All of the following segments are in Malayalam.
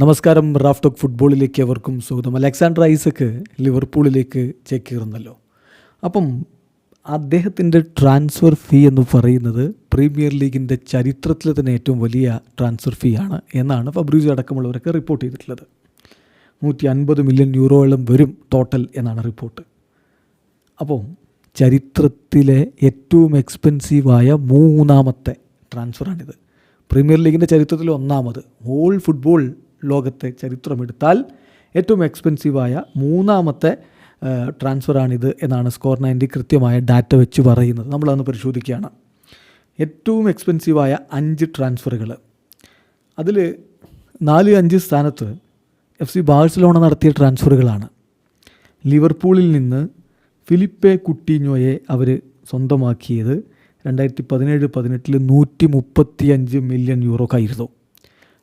നമസ്കാരം റാഫ്റ്റോക് ഫുട്ബോളിലേക്ക് അവർക്കും സ്വാഗതം. അലക്സാണ്ടർ ഐസക്ക് ലിവർപൂളിലേക്ക് ചേക്കേറുന്നല്ലോ. അപ്പം അദ്ദേഹത്തിന്റെ ട്രാൻസ്ഫർ ഫീ എന്ന് പറയുന്നത് പ്രീമിയർ ലീഗിന്റെ ചരിത്രത്തിലെ തന്നെ ഏറ്റവും വലിയ ട്രാൻസ്ഫർ ഫീ ആണ് എന്നാണ് ഫബ്രീസ് അടക്കമുള്ളവരൊക്കെ റിപ്പോർട്ട് ചെയ്തിട്ടുള്ളത്. നൂറ്റി അൻപത് മില്യൺ യൂറോയോളം വരും ടോട്ടൽ എന്നാണ് റിപ്പോർട്ട്. അപ്പോൾ ചരിത്രത്തിലെ ഏറ്റവും എക്സ്പെൻസീവായ മൂന്നാമത്തെ ട്രാൻസ്ഫറാണിത്. പ്രീമിയർ ലീഗിന്റെ ചരിത്രത്തിൽ ഒന്നാമത്. ഹോൾ ഫുട്ബോൾ ലോകത്തെ ചരിത്രമെടുത്താൽ ഏറ്റവും എക്സ്പെൻസീവായ മൂന്നാമത്തെ ട്രാൻസ്ഫറാണിത് എന്നാണ് സ്കോർ നയന്റി കൃത്യമായ ഡാറ്റ വെച്ച് പറയുന്നത്. നമ്മളതൊന്ന് പരിശോധിക്കുകയാണ്. ഏറ്റവും എക്സ്പെൻസീവായ അഞ്ച് ട്രാൻസ്ഫറുകൾ അതിൽ നാല് അഞ്ച് സ്ഥാനത്ത് എഫ് സി ബാഴ്സലോണ നടത്തിയ ട്രാൻസ്ഫറുകളാണ് ലിവർപൂളിൽ നിന്ന് ഫിലിപ്പെ കുട്ടീഞ്ഞോയെ അവർ സ്വന്തമാക്കിയത് രണ്ടായിരത്തി പതിനേഴ് പതിനെട്ടിൽ നൂറ്റി മുപ്പത്തി അഞ്ച് മില്യൺ യൂറോക്കായിരുന്നു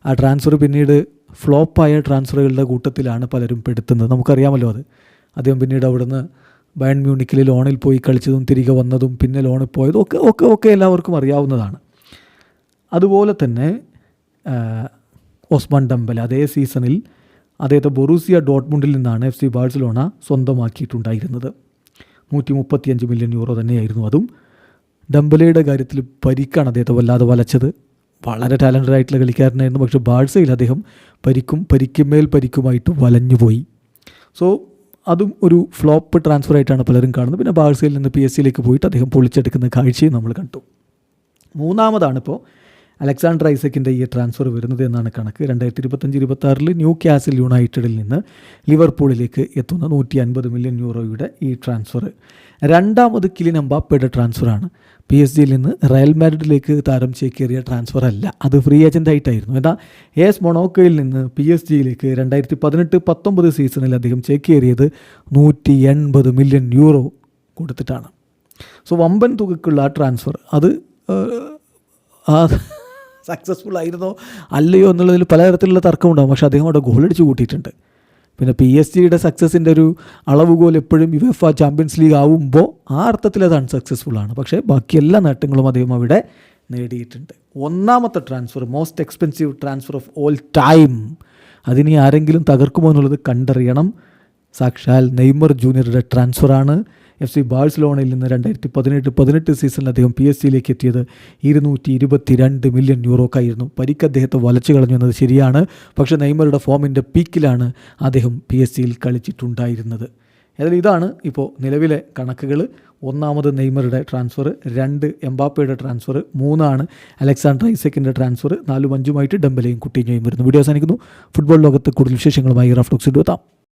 ആ ട്രാൻസ്ഫർ പിന്നീട് ഫ്ലോപ്പായ ട്രാൻസ്ഫറുകളുടെ കൂട്ടത്തിലാണ് പലരും പെടുത്തുന്നത്. നമുക്കറിയാമല്ലോ അത്. അദ്ദേഹം പിന്നീട് അവിടുന്ന് ബയൺ മ്യൂണിക്കിൽ ലോണിൽ പോയി കളിച്ചതും തിരികെ വന്നതും പിന്നെ ലോണിൽ പോയതും ഒക്കെ ഒക്കെ ഒക്കെ എല്ലാവർക്കും അറിയാവുന്നതാണ്. അതുപോലെ തന്നെ ഓസ്മാൻ ഡംബൽ അതേ സീസണിൽ അദ്ദേഹത്തെ ബൊറൂസിയ ഡോട്ട്മുണ്ടിൽ നിന്നാണ് എഫ് സി ബാഴ്സലോണ സ്വന്തമാക്കിയിട്ടുണ്ടായിരുന്നത്. നൂറ്റി മുപ്പത്തിയഞ്ച് മില്യൺ യൂറോ തന്നെയായിരുന്നു അതും. ഡംബലയുടെ കാര്യത്തിൽ പരിക്കാണ് അദ്ദേഹത്തെ വല്ലാതെ വലച്ചത്. വളരെ ടാലന്റഡ് ആയിട്ടുള്ള കളിക്കാരനായിരുന്നു. പക്ഷെ ബാഴ്സയിൽ അദ്ദേഹം പരിക്കും പരിക്കുമേൽ പരിക്കുമായിട്ട് വലഞ്ഞുപോയി സോ അതും ഒരു ഫ്ലോപ്പ് ട്രാൻസ്ഫർ ആയിട്ടാണ് പലരും കാണുന്നത്. പിന്നെ ബാഴ്സയിൽ നിന്ന് പി എസ് സിയിലേക്ക് പോയിട്ട് അദ്ദേഹം പൊളിച്ചെടുക്കുന്ന കാഴ്ചയും നമ്മൾ കണ്ടു. മൂന്നാമതാണിപ്പോൾ അലക്സാണ്ടർ ഐസക്കിന്റെ ഈ ട്രാൻസ്ഫർ വരുന്നത് എന്നാണ് കണക്ക്. രണ്ടായിരത്തി ഇരുപത്തഞ്ച് ഇരുപത്താറിൽ ന്യൂ ക്യാസിൽ യുണൈറ്റഡിൽ നിന്ന് ലിവർപൂളിലേക്ക് എത്തുന്ന നൂറ്റി അൻപത് മില്യൺ യൂറോയുടെ ഈ ട്രാൻസ്ഫർ. രണ്ടാമത് കിലിൻ എംബാപ്പയുടെ ട്രാൻസ്ഫറാണ്. പി എസ് ജിയിൽ നിന്ന് റയൽ മാഡ്രിഡിലേക്ക് താരം ചേക്കേറിയ ട്രാൻസ്ഫർ അല്ല അത് ഫ്രീ ഏജന്റ് ആയിട്ടായിരുന്നു എന്നാൽ എസ് മൊണോക്കോയിൽ നിന്ന് പി എസ് ജിയിലേക്ക് രണ്ടായിരത്തി പതിനെട്ട് പത്തൊമ്പത് സീസണിൽ അദ്ദേഹം ചേക്കേറിയത് നൂറ്റി എൺപത് മില്യൺ യൂറോ കൊടുത്തിട്ടാണ്. സോ വമ്പൻ തുകക്കുള്ള ആ ട്രാൻസ്ഫർ അത് ആ സക്സസ്ഫുൾ ആയിരുന്നോ? അല്ലയോ എന്നുള്ളതിൽ പലതരത്തിലുള്ള തർക്കമുണ്ടാകും പക്ഷേ അദ്ദേഹം അവിടെ ഗോളടിച്ച് കൂട്ടിയിട്ടുണ്ട്. പിന്നെ പി എസ് ജിയുടെ സക്സസിന്റെ ഒരു അളവുകോൽ എപ്പോഴും UEFA champions league ആവുമ്പോൾ ആ അർത്ഥത്തിൽ അത് അൺസക്സസ്ഫുൾ ആണ്. പക്ഷേ ബാക്കി എല്ലാ നേട്ടങ്ങളും അദ്ദേഹം അവിടെ നേടിയിട്ടുണ്ട്. ഒന്നാമത്തെ transfer most expensive transfer of all time അതിനി ആരെങ്കിലും തകർക്കുമോ എന്നുള്ളത് കണ്ടറിയണം. സാക്ഷാൽ നെയ്മർ ജൂനിയറുടെ ട്രാൻസ്ഫറാണ് എഫ് സി ബാഴ്സലോണയിൽ നിന്ന് രണ്ടായിരത്തി പതിനെട്ട് പതിനെട്ട് സീസണിൽ അദ്ദേഹം പി എസ് സിയിലേക്ക് എത്തിയത് ഇരുന്നൂറ്റി ഇരുപത്തി രണ്ട് മില്യൺ യൂറോക്കായിരുന്നു പരിക്ക് അദ്ദേഹത്തെ വലച്ചു കളഞ്ഞു എന്നത് ശരിയാണ്. പക്ഷേ നെയ്മറുടെ ഫോമിന്റെ പീക്കിലാണ് അദ്ദേഹം പി എസ് സിയിൽ കളിച്ചിട്ടുണ്ടായിരുന്നത്. ഏതായാലും ഇതാണ് ഇപ്പോൾ നിലവിലെ കണക്കുകൾ. ഒന്നാമത് നെയ്മറുടെ ട്രാൻസ്ഫർ രണ്ട് എംബാപ്പയുടെ ട്രാൻസ്ഫർ മൂന്നാണ് അലക്സാണ്ടർ ഐസക്കിന്റെ ട്രാൻസ്ഫർ നാലും അഞ്ചുമായിട്ട് ഡംബലയും കുട്ടിയും വരുന്നു. വീഡിയോ അവസാനിക്കുന്നു. ഫുട്ബോൾ ലോകത്ത് കൂടുതൽ വിശേഷങ്ങളുമായി റഫ്ലോക്സ് എത്താം